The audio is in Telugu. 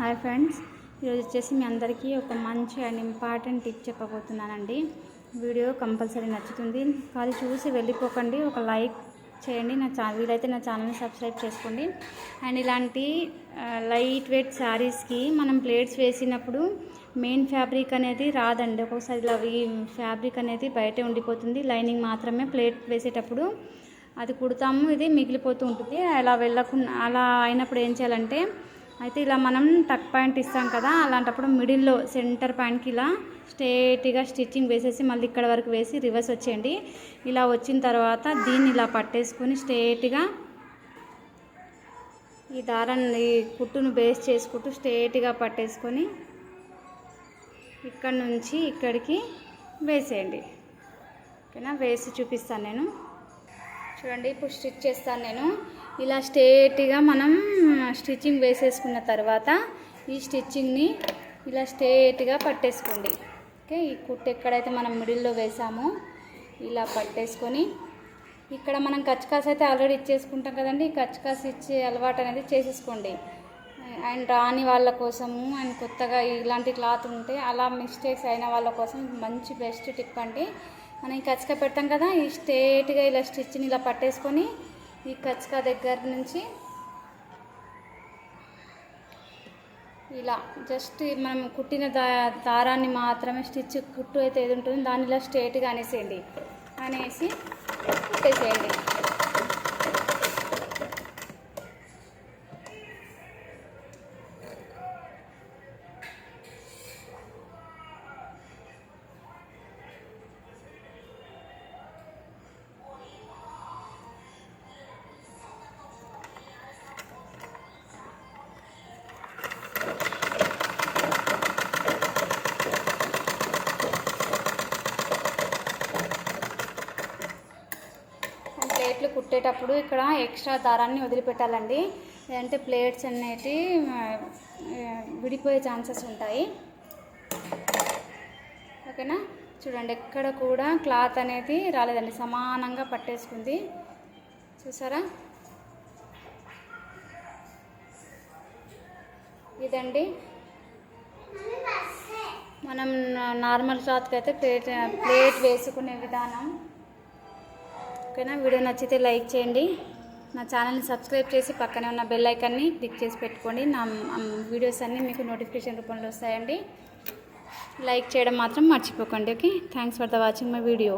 హాయ్ ఫ్రెండ్స్ ఈరోజు వచ్చేసి మీ అందరికీ ఒక మంచి అండ్ ఇంపార్టెంట్ టిప్ చెప్పబోతున్నానండి. వీడియో కంపల్సరీ నచ్చుతుంది. కానీ చూసి వెళ్ళిపోకండి. ఒక లైక్ చేయండి. నా ఛానల్ వీలైతే నా ఛానల్ని సబ్స్క్రైబ్ చేసుకోండి. అండ్ ఇలాంటి లైట్ వెయిట్ శారీస్కి మనం ప్లేట్స్ వేసినప్పుడు మెయిన్ ఫ్యాబ్రిక్ అనేది రాదండి. ఒక్కొక్కసారి ఇలా ఈ ఫ్యాబ్రిక్ అనేది బయటే ఉండిపోతుంది. లైనింగ్ మాత్రమే ప్లేట్ వేసేటప్పుడు అది కుడతాము. ఇది మిగిలిపోతూ ఉంటుంది. అలా వెళ్ళకుండా అలా అయినప్పుడు ఏం చేయాలంటే అయితే ఇలా మనం టక్ పాయింట్ ఇస్తాం కదా అలాంటప్పుడు మిడిల్లో సెంటర్ పాయింట్కి ఇలా స్ట్రేట్గా స్టిచ్చింగ్ వేసేసి మళ్ళీ ఇక్కడ వరకు వేసి రివర్స్ వచ్చేయండి. ఇలా వచ్చిన తర్వాత దీన్ని ఇలా పట్టేసుకొని స్ట్రేట్గా ఈ దారాన్ని ఈ కుట్టును బేస్ చేసుకుంటూ స్ట్రేట్గా పట్టేసుకొని ఇక్కడ నుంచి ఇక్కడికి వేసేయండి. ఓకేనా? వేసి చూపిస్తాను నేను. చూడండి ఇప్పుడు స్టిచ్ చేస్తాను నేను. ఇలా స్ట్రేట్గా మనం స్టిచ్చింగ్ వేసేసుకున్న తర్వాత ఈ స్టిచ్చింగ్ని ఇలా స్ట్రేట్గా పట్టేసుకోండి. ఓకే ఈ కుట్టు ఎక్కడైతే మనం మిడిల్లో వేసామో ఇలా పట్టేసుకొని ఇక్కడ మనం కచ్కాస్ అయితే ఆల్రెడీ ఇచ్చేసుకుంటాం కదండి ఈ కచ్కాస్ ఇచ్చే అలవాటు అనేది చేసేసుకోండి. అండ్ రాని వాళ్ళ కోసము అండ్ కొత్తగా ఇలాంటి క్లాత్ ఉంటే అలా మిస్టేక్స్ అయిన వాళ్ళ కోసం మంచి బెస్ట్ టిప్ అండి. మనం ఈ కచ్చక పెడతాం కదా ఈ స్ట్రేట్గా ఇలా స్టిచ్ని ఇలా పట్టేసుకొని ఈ కచ్చక దగ్గర నుంచి ఇలా జస్ట్ మనం కుట్టిన దా దారాన్ని మాత్రమే స్టిచ్ కుట్టు అయితే ఏది ఉంటుందో దాన్ని ఇలా స్ట్రేట్గా అనేసేయండి. అనేసి కుట్టేసేయండి. కుట్టేటప్పుడు ఇక్కడ ఎక్స్ట్రా దారాన్ని వదిలిపెట్టాలండి. లేదంటే ప్లేట్స్ అనేటి విడిపోయే ఛాన్సెస్ ఉంటాయి. ఓకేనా? చూడండి ఎక్కడ కూడా క్లాత్ అనేది రాలేదండి. సమానంగా పట్టేసుకుంది. చూసారా? ఇదండి. మనం నార్మల్ క్లాత్కి అయితే ప్లేట్ ప్లేట్ వేసుకునే విధానం. ఓకేనా? వీడియో నచ్చితే లైక్ చేయండి. నా ఛానల్ని సబ్స్క్రైబ్ చేసి పక్కనే ఉన్న బెల్ ఐకాన్ని క్లిక్ చేసి పెట్టుకోండి. నా వీడియోస్ అన్నీ మీకు నోటిఫికేషన్ రూపంలో వస్తాయండి. లైక్ చేయడం మాత్రం మర్చిపోకండి okay? Thanks for the watching my video.